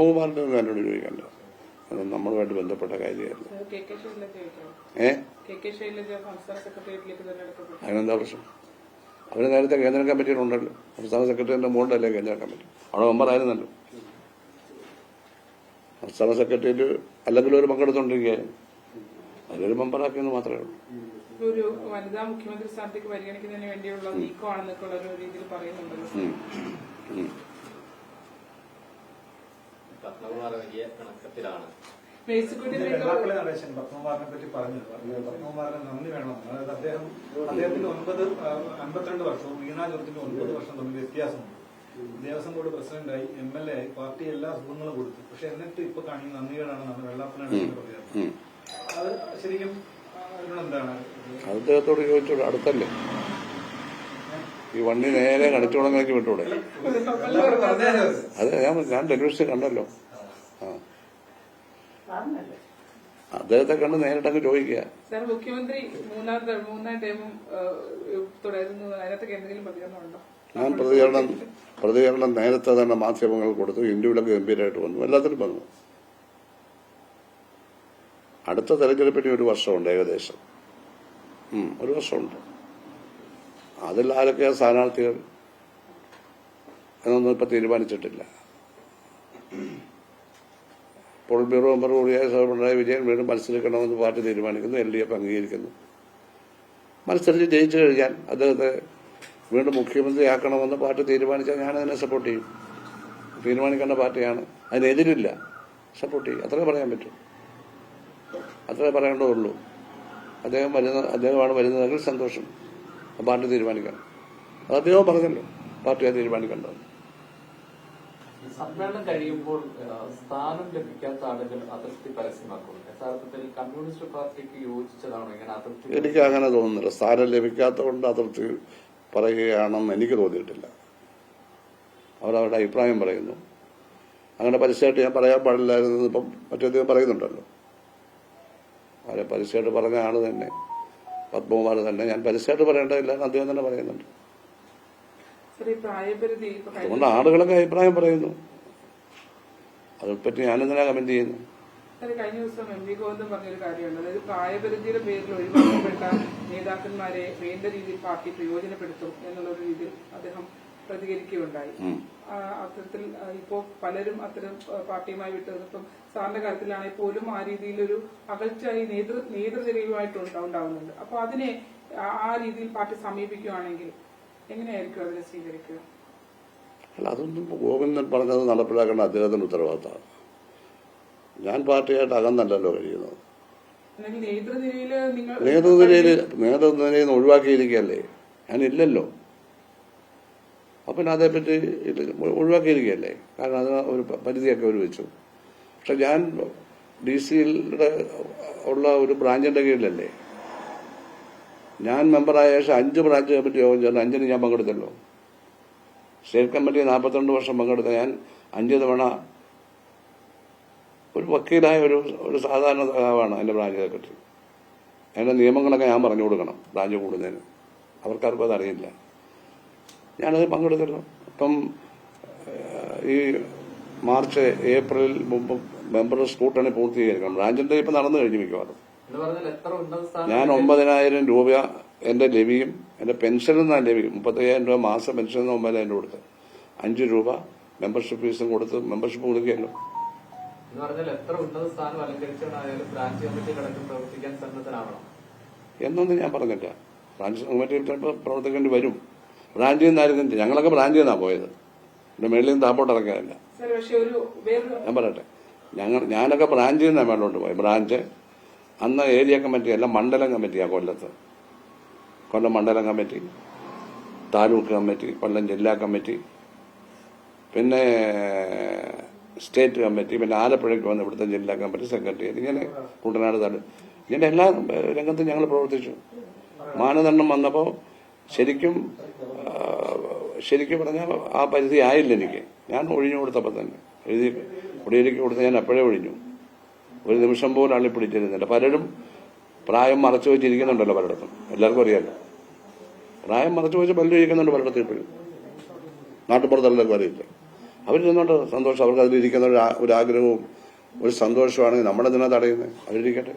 പത്മകുമാറിന്റെ പറഞ്ഞത് നല്ലോണം ചോദിക്കണ്ട അത് നമ്മളുമായിട്ട് ബന്ധപ്പെട്ട കാര്യമായിരുന്നു. ഏ? അതിനെന്താ പ്രശ്നം? അവർ നേരത്തെ കേന്ദ്ര കമ്മിറ്റിയിലുണ്ടല്ലോ സംസ്ഥാന സെക്രട്ടറിയുടെ മുകളിലല്ലേ കേന്ദ്ര കമ്മിറ്റി അവിടെ മെമ്പറായിരുന്നല്ലോ. സംസ്ഥാന സെക്രട്ടേറിയറ്റ് അല്ലെങ്കിൽ ഒരു പങ്കെടുത്തോണ്ടിരിക്കുകയായിരുന്നു. അതിലൊരു മെമ്പറാക്കിയെന്ന് മാത്രമേ ഉള്ളൂ. ഒരു വനിതാ മുഖ്യമന്ത്രി സ്ഥാനത്തേക്ക് പരിഗണിക്കുന്നതിന് വേണ്ടിയുള്ള നീക്കമാണെന്നൊക്കെ ഉള്ള ഒരു രീതിയിൽ പറയുന്നുണ്ടല്ലോ. ഉം. പത്മകുമാർ വലിയ പിണക്കത്തിലാണ് മേഴ്സിക്കുട്ടിയിലേക്ക് വെള്ളാപ്പള്ളി നടേശൻ പത്മകുമാറിനെ പറ്റി പറഞ്ഞു പത്മകുമാറിന് നന്ദി വേണം. അതായത് അദ്ദേഹം അദ്ദേഹത്തിന്റെ ഒൻപത് അൻപത്തിരണ്ട് വർഷവും വീണാ ജോർജിന്റെ ഒൻപത് വർഷം തമ്മിൽ വ്യത്യാസമുണ്ട്. ദേവസ്വം ബോർഡ് പ്രസിഡന്റായി എം എൽ എ ആയി പാർട്ടി എല്ലാ സുഖങ്ങളും കൊടുത്തു. പക്ഷെ എന്നിട്ട് ഇപ്പൊ കാണിക്കുന്ന നന്ദികേടാണെന്നാണ് നമ്മൾ പ്രതികരണം. ഉം. അത് ശരിക്കും അതിനോടെന്താണ്? അദ്ദേഹത്തോട് ചോദിച്ചോളൂ അടുത്തല്ലേ? ഈ വണ്ടി നേരെ കണിച്ചോളങ്ങൾക്ക് വിട്ടൂടെ? അതെ ഞാൻ ഞാൻ ടെലിവിഷൻ കണ്ടല്ലോ. അദ്ദേഹത്തെ കണ്ട് നേരിട്ടങ്ങ് ചോദിക്കുക. സാർ മുഖ്യമന്ത്രി മൂന്നാം മൂന്നാം ടൈമും തുടരുന്നു. അതിനകത്തൊക്കെ എന്തെങ്കിലും ഞാൻ പ്രതികരണം പ്രതികരണം നേരത്തെ തന്നെ മാധ്യമങ്ങൾ കൊടുത്തു. ഇന്ത്യയിലൊക്കെ ഗംഭീരമായിട്ട് വന്നു. എല്ലാത്തിനും വന്നു. അടുത്ത തെരഞ്ഞെടുപ്പിന് ഒരു വർഷമുണ്ട് ഏകദേശം. ഒരു വർഷമുണ്ട്. അതിൽ ആരൊക്കെയാ സ്ഥാനാർത്ഥികൾ എന്നൊന്നും ഇപ്പൊ തീരുമാനിച്ചിട്ടില്ല. പോൾ ബ്യൂറോ മെമ്പർ കൂടിയായ പിണറായി വിജയൻ വീണ്ടും മത്സരിക്കണമെന്ന് പാർട്ടി തീരുമാനിക്കുന്നു എൽ ഡി എഫ് അംഗീകരിക്കുന്നു. മത്സരിച്ച് ജയിച്ചു കഴിഞ്ഞാൽ അദ്ദേഹത്തെ വീണ്ടും മുഖ്യമന്ത്രിയാക്കണമെന്ന് പാർട്ടി തീരുമാനിച്ചാൽ ഞാൻ അതിനെ സപ്പോർട്ട് ചെയ്യും. തീരുമാനിക്കേണ്ട പാർട്ടിയാണ്. അതിനെതിരില്ല. സപ്പോർട്ട് ചെയ്യും. അത്രേ പറയാൻ പറ്റും. അത്രേ പറയേണ്ടതുള്ളൂ അദ്ദേഹം വരുന്ന അദ്ദേഹമാണ് വരുന്നതെങ്കിൽ സന്തോഷം. പാർട്ടി തീരുമാനിക്കണം. അത് അദ്ദേഹം പറഞ്ഞല്ലോ. പാർട്ടിയെ തീരുമാനിക്കേണ്ടത്. സമ്മേളനം കഴിയുമ്പോൾ സ്ഥാനം ലഭിക്കാത്ത ആളുകൾ അതിർത്തി പരസ്യമാക്കുന്നു. യഥാർത്ഥത്തിൽ കമ്മ്യൂണിസ്റ്റ് പാർട്ടിക്ക് യോജിച്ചതാണോ ഇങ്ങനെ അതിർത്തി എനിക്ക് അങ്ങനെ തോന്നുന്നില്ല. സ്ഥാനം ലഭിക്കാത്തതുകൊണ്ട് അതിർത്തി പറയുകയാണെന്ന് എനിക്ക് തോന്നിയിട്ടില്ല. അവരവരുടെ അഭിപ്രായം പറയുന്നു. അങ്ങനെ പരസ്യമായിട്ട് ഞാൻ പറയാൻ പാടില്ലായിരുന്നു. ഇപ്പം മറ്റേദ്ദേഹം പറയുന്നുണ്ടല്ലോ. അവരെ പരസ്യമായിട്ട് പറഞ്ഞ ആൾ തന്നെ പത്മകുമാർ തന്നെ. ഞാൻ പരസ്യമായിട്ട് പറയേണ്ടതില്ല അദ്ദേഹം തന്നെ പറയുന്നുണ്ട് സാർ ഈ പ്രായപരിധി ഇപ്പൊ കഴിഞ്ഞ അതുകൊണ്ട് ആളുകളൊക്കെ അഭിപ്രായം പറയുന്നു. അതിനെപ്പറ്റി ഞാനെന്തിനാ കമന്റ് ചെയ്യുന്നു കഴിഞ്ഞ ദിവസം എം വി ഗോവിന്ദൻ പറഞ്ഞൊരു കാര്യമുണ്ട്. അതായത് പ്രായപരിധിയുടെ പേരിൽ ഒഴിവാക്കപ്പെട്ട നേതാക്കന്മാരെ വേണ്ട രീതിയിൽ പാർട്ടി പ്രയോജനപ്പെടുത്തും എന്നുള്ള ഒരു രീതിയിൽ അദ്ദേഹം പ്രതികരിക്കുകയുണ്ടായി. അത്തരത്തിൽ ഇപ്പോ പലരും അത്തരം പാർട്ടിയുമായി വിട്ടത് ഇപ്പം സാറിന്റെ കാര്യത്തിലാണെങ്കിൽ പോലും ആ രീതിയിലൊരു അകൽച്ച ഈ നേതൃ നേതൃനിരയുമായിട്ട് ഉണ്ടാ- ഉണ്ടാവുന്നുണ്ട്. അപ്പൊ അതിനെ ആ രീതിയിൽ പാർട്ടി സമീപിക്കുകയാണെങ്കിൽ എങ്ങനെയായിരിക്കും അതിനെ സ്വീകരിക്കുക? അല്ല അതൊന്നും ഗോവിന്ദൻ പറഞ്ഞത് നടപ്പിലാക്കേണ്ട അദ്ദേഹത്തിന്റെ ഉത്തരവാദിത്തമാണ്. ഞാൻ പാർട്ടിയായിട്ട് അകന്നല്ലല്ലോ കഴിയുന്നത്. നേതൃനിരയിൽ നേതൃനിരയിൽ നിന്ന് ഒഴിവാക്കിയിരിക്കുകയല്ലേ? ഞാനില്ലല്ലോ അപ്പം അതേപ്പറ്റി ഒഴിവാക്കിയിരിക്കുകയല്ലേ? കാരണം അത് ഒരു പരിധിയൊക്കെ അവർ വെച്ചു. പക്ഷെ ഞാൻ ഡി സിയുടെ ഉള്ള ഒരു ബ്രാഞ്ചിന്റെ കീഴിലല്ലേ? ഞാൻ മെമ്പറായ ശേഷം അഞ്ച് ബ്രാഞ്ച് കമ്മിറ്റി യോഗം ചേർന്ന് അഞ്ചിന് ഞാൻ പങ്കെടുത്തല്ലോ. സ്റ്റേറ്റ് കമ്മിറ്റി നാൽപ്പത്തിരണ്ട് വർഷം പങ്കെടുത്ത ഞാൻ അഞ്ച് തവണ ഒരു വക്കീലായ ഒരു ഒരു സാധാരണ സഖാവാണ് എന്റെ ബ്രാഞ്ച് സെക്രട്ടറി അതിന്റെ നിയമങ്ങളൊക്കെ ഞാൻ പറഞ്ഞു കൊടുക്കണം ബ്രാഞ്ച് കൂടുന്നതിന്. അവർക്കാർക്കും അതറിയില്ല ഞാനത് പങ്കെടുത്തല്ലോ അപ്പം ഈ മാർച്ച് ഏപ്രിൽ മുമ്പ് മെമ്പർ സ്കൂട്ടണി പൂർത്തീകരിക്കണം. ബ്രാഞ്ചിന്റെ ഇപ്പം നടന്നു കഴിഞ്ഞു മിക്കവാറും. ഞാൻ ഒമ്പതിനായിരം രൂപ എന്റെ ലവിയും എന്റെ പെൻഷനിൽ നിന്നാണ് ലവി മുപ്പത്തയ്യായിരം രൂപ മാസം പെൻഷനിൽ നിന്ന് ഒമ്പതിനായിരം കൊടുത്ത്. അഞ്ച് രൂപ മെമ്പർഷിപ്പ് ഫീസും കൊടുത്ത് മെമ്പർഷിപ്പ് കൊടുക്കുകയല്ലോ. എന്നൊന്നും ഞാൻ പറഞ്ഞില്ല. ബ്രാഞ്ച് കമ്മിറ്റി ചിലപ്പോൾ പ്രവർത്തിക്കേണ്ടി വരും. ബ്രാഞ്ചിൽ നിന്നായിരുന്നില്ല ഞങ്ങളൊക്കെ ബ്രാഞ്ചിൽ നിന്നാണ് പോയത്. എന്റെ മേളിൽ നിന്ന് താപ്പോട്ട് ഇറങ്ങാറില്ല സാർ പക്ഷെ ഒരു വേറൊരു ഞാൻ പറയട്ടെ. ഞങ്ങൾ ഞാനൊക്കെ ബ്രാഞ്ചിൽ നിന്നാണ് മേളോട്ട് പോയി. ബ്രാഞ്ച് അന്ന് ഏരിയ കമ്മിറ്റി അല്ല മണ്ഡലം കമ്മിറ്റിയാണ് കൊല്ലത്ത്. കൊല്ലം മണ്ഡലം കമ്മിറ്റി താലൂക്ക് കമ്മിറ്റി കൊല്ലം ജില്ലാ കമ്മിറ്റി പിന്നെ സ്റ്റേറ്റ് കമ്മിറ്റി പിന്നെ ആലപ്പുഴയ്ക്ക് വന്ന് ഇവിടുത്തെ ജില്ലാ കമ്മിറ്റി സെക്രട്ടറി ഇങ്ങനെ കുട്ടനാട് താലൂക്ക് ഇങ്ങനെ എല്ലാ രംഗത്തും ഞങ്ങൾ പ്രവർത്തിച്ചു. മാനദണ്ഡം വന്നപ്പോൾ ശരിക്കും ശരിക്കും പറഞ്ഞാൽ ആ പരിധി ആയില്ല എനിക്ക്. ഞാൻ ഒഴിഞ്ഞു കൊടുത്തപ്പോൾ തന്നെ. എഴുതി കുടിയേരിക്ക് കൊടുത്ത് ഞാൻ അപ്പോഴേ ഒഴിഞ്ഞു. ഒരു നിമിഷം പോലും അള്ളി പിടിച്ചിരുന്നില്ല പലരും പ്രായം മറച്ചു വെച്ചിരിക്കുന്നുണ്ടല്ലോ പലയിടത്തും. എല്ലാവർക്കും അറിയാലോ. പ്രായം മറച്ചു വെച്ച് പലരും ഇരിക്കുന്നുണ്ട് പലയിടത്തും ഇപ്പോഴും. നാട്ടുപുറത്തുള്ളവർക്ക് അറിയില്ല. അവർ നിന്നോണ്ട് സന്തോഷം. അവർക്ക് അതിലിരിക്കുന്ന ഒരു ആഗ്രഹവും ഒരു സന്തോഷമാണെങ്കിൽ നമ്മളെന്തിനാ തടയുന്നത് അവരിരിക്കട്ടെ.